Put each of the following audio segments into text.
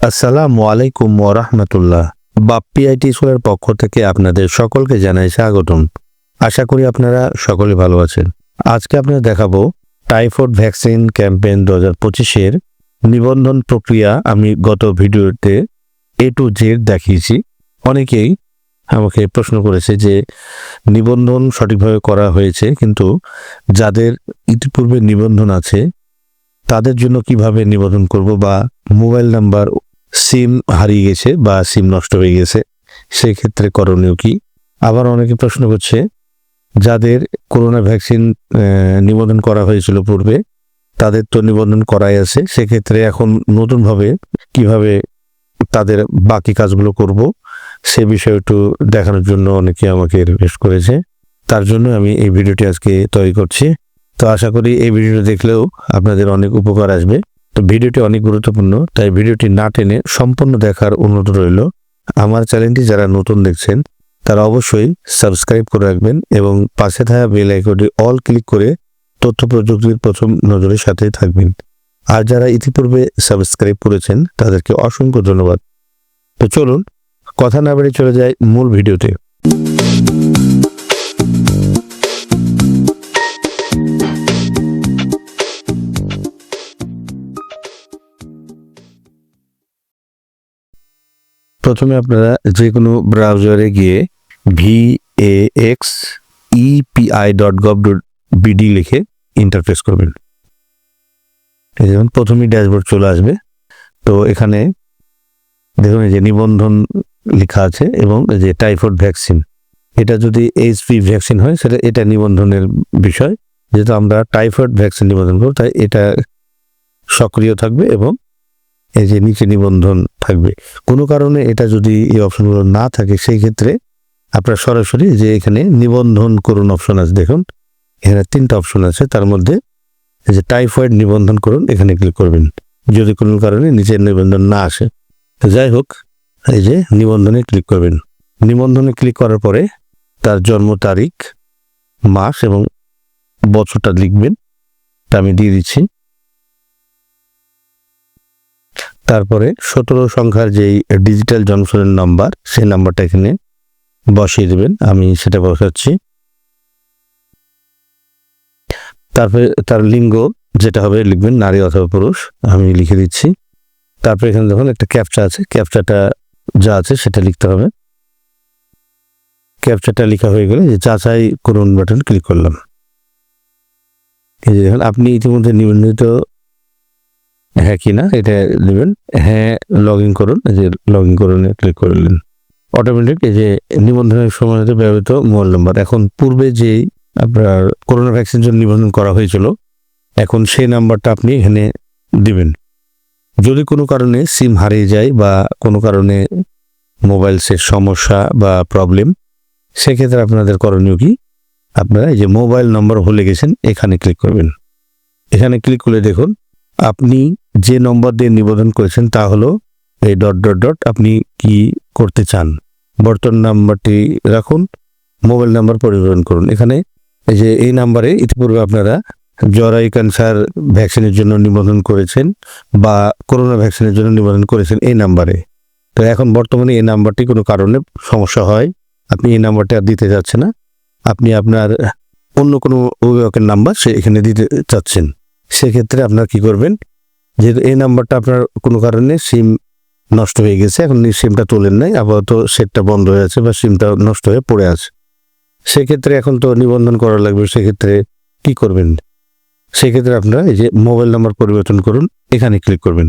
আসসালামু আলাইকুম ওরহমতুল্লাহ বাপ্পি আইটি স্কুলের পক্ষ থেকে আপনাদের সকলকে জানাই স্বাগতম। আশা করি আপনারা সকলে ভালো আছেন। আজকে আপনাদের দেখাবো টাইফয়েড ভ্যাকসিন ক্যাম্পেইন দু হাজার পঁচিশের নিবন্ধন প্রক্রিয়া আমি গত ভিডিওতে এ টু জেড দেখিয়েছি। অনেকেই আমাকে প্রশ্ন করেছে যে নিবন্ধন সঠিকভাবে করা হয়েছে, কিন্তু যাদের ইতিপূর্বে নিবন্ধন আছে, তাদের জন্য কীভাবে নিবন্ধন করব বা মোবাইল নাম্বার সিম হারিয়ে গেছে বা সিম নষ্ট হয়ে গেছে সেই ক্ষেত্রে করণীয় কি? আবার অনেকে প্রশ্ন করছে, যাদের করোনা ভ্যাকসিন নিবন্ধন করা হয়েছিল পূর্বে, তাদের তো নিবন্ধন করাই আছে, সেক্ষেত্রে এখন নতুনভাবে কীভাবে তাদের বাকি কাজগুলো করব, সে বিষয়ে একটু দেখানোর জন্য অনেকে আমাকে রিকোয়েস্ট করেছে। তার জন্য আমি এই ভিডিওটি আজকে তৈরি করছি। তো আশা করি এই ভিডিওটা দেখলেও আপনাদের অনেক উপকার আসবে। তো ভিডিওটি অনেক গুরুত্বপূর্ণ, তাই ভিডিওটি না টেনে সম্পূর্ণ দেখার অনুরোধ রইল। আমার চ্যানেলটি যারা নতুন দেখছেন, তারা অবশ্যই সাবস্ক্রাইব করে রাখবেন এবং পাশে থাকা বেল আইকনটি অল ক্লিক করে তথ্য প্রযুক্তির প্রথম নজরের সাথে থাকবেন। আর যারা ইতিপূর্বে সাবস্ক্রাইব করেছেন, তাদেরকে অসংখ্য ধন্যবাদ। তো চলুন, কথা না বেড়ে চলে যায় মূল ভিডিওতে। প্রথমে আপনারা যে কোনো ব্রাউজারে গিয়ে V A X EPI dot gov dot BD লিখে ইন্টারফেস করবেন। যেমন প্রথমেই ড্যাশবোর্ড চলে আসবে। তো এখানে দেখুন যে নিবন্ধন লেখা আছে এবং যে টাইফয়েড ভ্যাকসিন এটা যদি এইচপি ভ্যাকসিন হয়, সেটা এটা নিবন্ধনের বিষয়। যেহেতু আমরা টাইফয়েড ভ্যাকসিন নিবন্ধন করব, তাই এটা সক্রিয় থাকবে এবং এই যে নিচে নিবন্ধন থাকবে। কোনো কারণে এটা যদি এই অপশনগুলো না থাকে, সেই ক্ষেত্রে আপনার সরাসরি যে এখানে নিবন্ধন করুন অপশন আছে, দেখুন, এখানে তিনটা অপশন আছে, তার মধ্যে এই যে টাইফয়েড নিবন্ধন করুন, এখানে ক্লিক করবেন। যদি কোনো কারণে নিচের নিবন্ধন না আসে যাই হোক, এই যে নিবন্ধনে ক্লিক করবেন। নিবন্ধনে ক্লিক করার পরে তার জন্ম তারিখ, মাস এবং বছরটা লিখবেন। তা আমি দিয়ে দিচ্ছি। তারপরে সতেরো সংখ্যার যেই ডিজিটাল জনসনের নাম্বার সেই নাম্বারটা এখানে বসিয়ে দেবেন। আমি সেটা বসাচ্ছি। তারপরে তার লিঙ্গ যেটা হবে লিখবেন নারী অথবা পুরুষ, আমি লিখে দিচ্ছি। তারপরে এখানে দেখুন একটা ক্যাপচা আছে। ক্যাপচাটা যা আছে সেটা লিখতে হবে। ক্যাপচাটা লেখা হয়ে গেলে যে যাচাই করুন বাটন ক্লিক করলাম। এই যে দেখুন, আপনি ইতিমধ্যে নিবন্ধিত হ্যাঁ কি না, এটা নেবেন হ্যাঁ লগ ইন করুন, এই যে লগ ইন করুন ক্লিক করলেন অটোমেটিক এই যে নিবন্ধনের সময় হতে ব্যবহৃত মোবাইল নাম্বার। এখন পূর্বে যে আপনার করোনা ভ্যাকসিন জন্য নিবন্ধন করা হয়েছিল, এখন সেই নাম্বারটা আপনি এখানে দিবেন। যদি কোনো কারণে সিম হারিয়ে যায় বা কোনো কারণে মোবাইলসের সমস্যা বা প্রবলেম সেক্ষেত্রে আপনাদের করণীয় কি? আপনারা এই যে মোবাইল নম্বর ভুলে গেছেন, এখানে ক্লিক করবেন। এখানে ক্লিক করলে দেখুন আপনি যে নম্বর দিয়ে নিবেদন করেছেন তা হলো এই ডট ডট ডট আপনি কি করতে চান। বর্তমান নাম্বারটি রাখুন, মোবাইল নাম্বার পরিবর্তন করুন। এখানে এই যে এই নাম্বারে ইতিপূর্বে আপনারা জরাই ক্যান্সার ভ্যাকসিনের জন্য নিবন্ধন করেছেন বা করোনা ভ্যাকসিনের জন্য নিবন্ধন করেছেন এই নাম্বারে। তো এখন বর্তমানে এই নাম্বারটি কোনো কারণে সমস্যা হয়, আপনি এই নাম্বারটি আর দিতে যাচ্ছে না। আপনি আপনার অন্য কোনো অভিভাবকের নাম্বার সে এখানে দিতে চাচ্ছেন। সেক্ষেত্রে আপনার কি করবেন? যেহেতু এই নাম্বারটা আপনার কোনো কারণে সিম নষ্ট হয়ে গেছে, এখন সিমটা তোলেন নাই, আপাতত সেটটা বন্ধ হয়ে আছে বা সিমটা নষ্ট হয়ে পড়ে আছে। সেক্ষেত্রে এখন তো নিবন্ধন করা লাগবে, সেক্ষেত্রে কি করবেন? সেক্ষেত্রে আপনারা এই যে মোবাইল নাম্বার পরিবর্তন করুন, এখানে ক্লিক করবেন।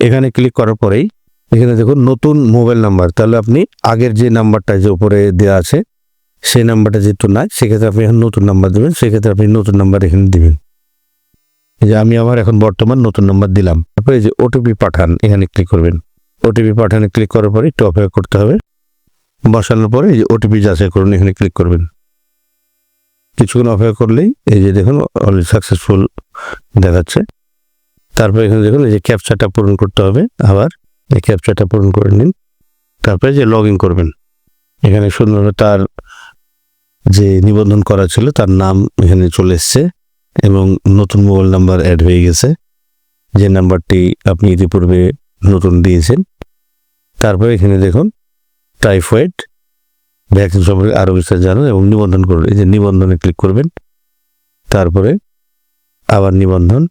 এখানে ক্লিক করার পরেই এখানে দেখুন নতুন মোবাইল নাম্বার। তাহলে আপনি আগের যে নাম্বারটা যে উপরে দেওয়া আছে, সেই নাম্বারটা যেহেতু নাই, সেক্ষেত্রে আপনি এখন নতুন নাম্বার দেবেন, সেক্ষেত্রে আপনি নতুন নাম্বার এখানে দিবেন। যে আমি আমার এখন বর্তমান নতুন নাম্বার দিলাম। তারপরে এই যে ওটিপি পাঠান, এখানে ক্লিক করবেন। ওটিপি পাঠানে ক্লিক করার পরে একটু অপেক্ষা করতে হবে। বসানোর পরে এই যে ওটিপি যাচাই করুন, এখানে ক্লিক করবেন। কিছুক্ষণ অপেক্ষা করলেই এই যে দেখুন অলরেডি সাকসেসফুল দেখাচ্ছে। তারপরে এখানে দেখুন, এই যে ক্যাপচাটা পূরণ করতে হবে। আবার এই ক্যাপচাটা পূরণ করে নিন। তারপরে যে লগ ইন করবেন। এখানে সুন্দরভাবে তার যে নিবন্ধন করা ছিল, তার নাম এখানে চলে এসছে। এবং নতুন মোবাইল নাম্বার অ্যাড হয়ে গেছে। যে নাম্বারটি আপনি ইতিপূর্বে নতুন দিয়েছেন। তারপরে এখানে দেখুন টাইফয়েড ভ্যাকসিন সম্পর্কে আরও বিস্তার জানুন এবং নিবন্ধন করুন। এই যে নিবন্ধনে ক্লিক করবেন। তারপরে আবার নিবন্ধন।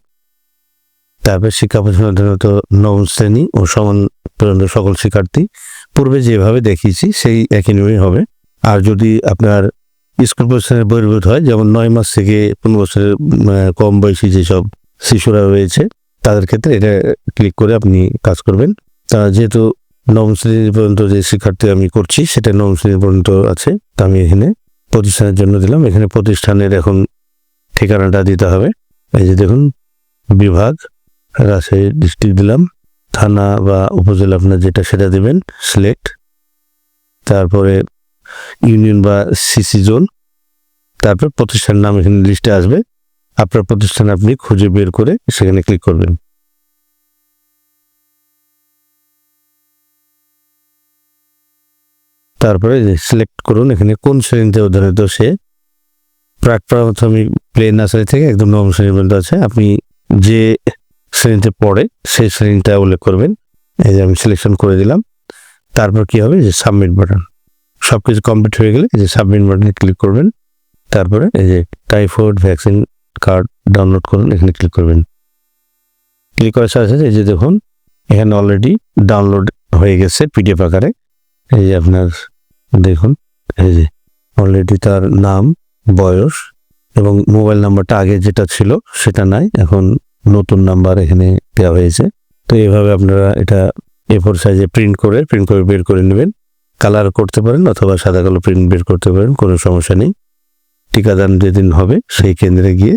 তারপরে শিক্ষা প্রতিষ্ঠানত নবম শ্রেণি ও সমান পর্যন্ত সকল শিক্ষার্থী। পূর্বে যেভাবে দেখিয়েছি, সেই একই নিয়মই হবে। আর যদি আপনার স্কুল প্রতিষ্ঠানের বহির্ভূত হয়। যেমন নয় মাস থেকে পনেরো বছরের কম বয়সী যেসব শিশুরা রয়েছে, তাদের ক্ষেত্রে এটা ক্লিক করে আপনি কাজ করবেন। তা যেহেতু নবম শ্রেণি পর্যন্ত যে শিক্ষার্থী আমি করছি, সেটা নবম শ্রেণি পর্যন্ত আছে। তা আমি এখানে প্রতিষ্ঠানের জন্য দিলাম। এখানে প্রতিষ্ঠানের এখন ঠিকানাটা দিতে হবে। এই যে দেখুন, বিভাগ, রাজশাহী ডিস্ট্রিক্ট দিলাম। থানা বা উপজেলা আপনার যেটা, সেটা দেবেন সিলেক্ট তারপরে ইউনিয়ন বা সিসি জোন, তারপর প্রতিষ্ঠান নাম এখানে লিস্টে আসবে। আপনার প্রতিষ্ঠান আপনি খুঁজে বের করে সেখানে ক্লিক করবেন। তারপরে সিলেক্ট করুন, এখানে কোন শ্রেণীতে অধ্যয়নিত সে? প্রাক প্রাথমিক প্লে নার্সারি থেকে একদম নবম শ্রেণি পর্যন্ত আছে। আপনি যে শ্রেণীতে পড়ে সেই শ্রেণীটা উল্লেখ করবেন। এই যে আমি সিলেকশন করে দিলাম। তারপর কি হবে? যে সাবমিট বাটন সব কিছু কমপ্লিট হয়ে গেলে এই যে সাবমিট বাটনে ক্লিক করবেন। তারপরে এই যে টাইফয়েড ভ্যাকসিন কার্ড ডাউনলোড করুন, এখানে ক্লিক করবেন। ক্লিক করার সাথে সাথে এই যে দেখুন, এখানে অলরেডি ডাউনলোড হয়ে গেছে পিডিএফ আকারে। এই যে আপনার দেখুন, এই যে অলরেডি তার নাম, বয়স এবং মোবাইল নাম্বারটা আগে যেটা ছিল সেটা নাই, এখন নতুন নাম্বার এখানে দেওয়া হয়েছে। তো এইভাবে আপনারা এটা এ ফোর সাইজে প্রিন্ট করে প্রিন্ট করে বের করে নেবেন। কালার করতে পারেন অথবা সাদা কালো প্রিন্ট বের করতে পারেন, কোনো সমস্যা নেই। টিকাদান যেদিন হবে, সেই কেন্দ্রে গিয়ে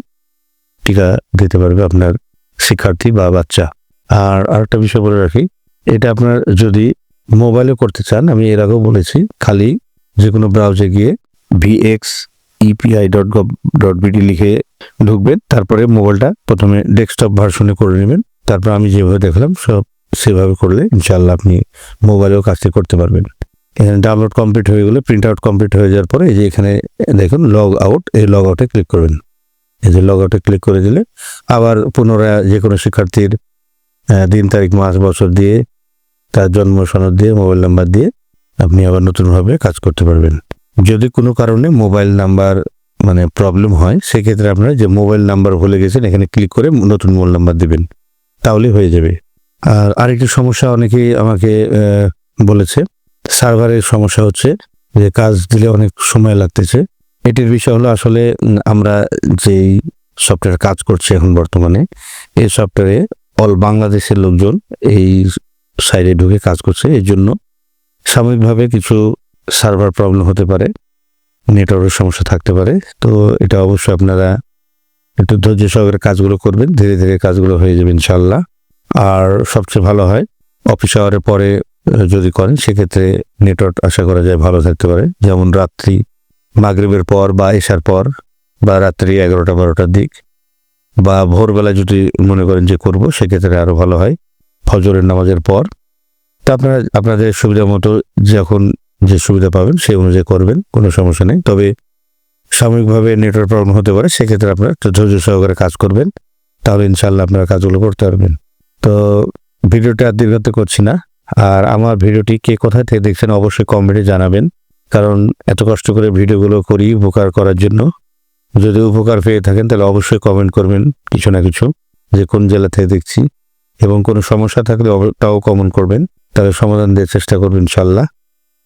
টিকা দিতে পারবে আপনার শিক্ষার্থী বা বাচ্চা। আর আরেকটা বিষয় বলে রাখি, এটা আপনার যদি মোবাইলে করতে চান, আমি এর আগেও বলেছি, খালি যে কোনো ব্রাউজে গিয়ে VX EPI dot gov dot BD লিখে ঢুকবেন, তারপরে মোবাইলটা প্রথমে ডেস্কটপ ভার্সনে করে নেবেন, তারপর আমি যেভাবে দেখলাম, সব সেভাবে করলে ইনশাল্লাহ আপনি মোবাইলেও কাজটি করতে পারবেন। এখানে ডাউনলোড কমপ্লিট হয়ে গেলে প্রিন্ট আউট কমপ্লিট হয়ে যাওয়ার পরে এই যে এখানে দেখুন লগ আউট এই লগ আউটে ক্লিক করবেন। এই যে লগ আউটে ক্লিক করে দিলে আবার পুনরায় যে কোনো শিক্ষার্থীর দিন, তারিখ, মাস, বছর দিয়ে, তার জন্ম সনদ দিয়ে মোবাইল নাম্বার দিয়ে আপনি আবার নতুনভাবে কাজ করতে পারবেন। যদি কোনো কারণে মোবাইল নাম্বার মানে প্রবলেম হয়, সেক্ষেত্রে আপনারা যে মোবাইল নাম্বার ভুলে গেছেন, এখানে ক্লিক করে নতুন মোবাইল নাম্বার দিবেন। তাহলেই হয়ে যাবে। আর আরেকটি সমস্যা অনেকেই আমাকে বলেছে সার্ভারের সমস্যা হচ্ছে যে কাজ দিলে অনেক সময় লাগতেছে। এটির বিষয় হলো আসলে আমরা যেই সফটওয়্যার কাজ করছি এখন বর্তমানে এই সফটওয়্যারে অল বাংলাদেশের লোকজন এই সাইডে ঢুকে কাজ করছে। এর জন্য সাময়িকভাবে কিছু সার্ভার প্রবলেম হতে পারে, নেটওয়ার্কের সমস্যা থাকতে পারে। তো এটা অবশ্যই আপনারা একটু ধৈর্য সহকারে কাজগুলো করবেন, ধীরে ধীরে কাজগুলো হয়ে যাবে ইনশাল্লাহ আর সবচেয়ে ভালো হয়, অফিস আওয়ারের পরে যদি করেন, সেক্ষেত্রে নেটওয়ার্ক আশা করা যায় ভালো থাকতে পারে। যেমন রাত্রি, মাগরিবের পর বা এসার পর, বা রাত্রি এগারোটা বারোটার দিক, বা ভোরবেলা যদি মনে করেন যে করব, সেক্ষেত্রে আরও ভালো হয়, ফজরের নামাজের পর। তা আপনারা, আপনাদের সুবিধা মতো যখন যে সুবিধা পাবেন, সেই অনুযায়ী করবেন, কোনো সমস্যা নেই। তবে সাময়িকভাবে নেটওয়ার্ক প্রবলেম হতে পারে, সেক্ষেত্রে আপনারা ধৈর্য সহকারে কাজ করবেন, তাহলে ইনশাল্লাহ আপনারা কাজগুলো করতে পারবেন। তো ভিডিওটা আর দীর্ঘায়িত করছি না। আর আমার ভিডিওটি কে কোথায় থেকে দেখছেন অবশ্যই কমেন্টে জানাবেন। কারণ এত কষ্ট করে ভিডিওগুলো করি উপকার করার জন্য। যদি উপকার পেয়ে থাকেন তাহলে অবশ্যই কমেন্ট করবেন কিছু না কিছু যে কোন জেলা থেকে দেখছি। এবং কোনো সমস্যা থাকলে তাও কমেন্ট করবেন। তাহলে সমাধান দেওয়ার চেষ্টা করবেন ইনশাল্লাহ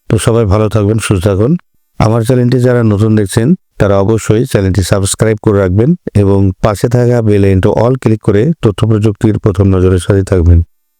তো সবাই ভালো থাকবেন, সুস্থ থাকুন। আমার চ্যানেলটি যারা নতুন দেখছেন, তারা অবশ্যই চ্যানেলটি সাবস্ক্রাইব করে রাখবেন এবং পাশে থাকা বেল আইকনটা অল ক্লিক করে তথ্য প্রযুক্তির প্রথম নজরের সাথে থাকবেন।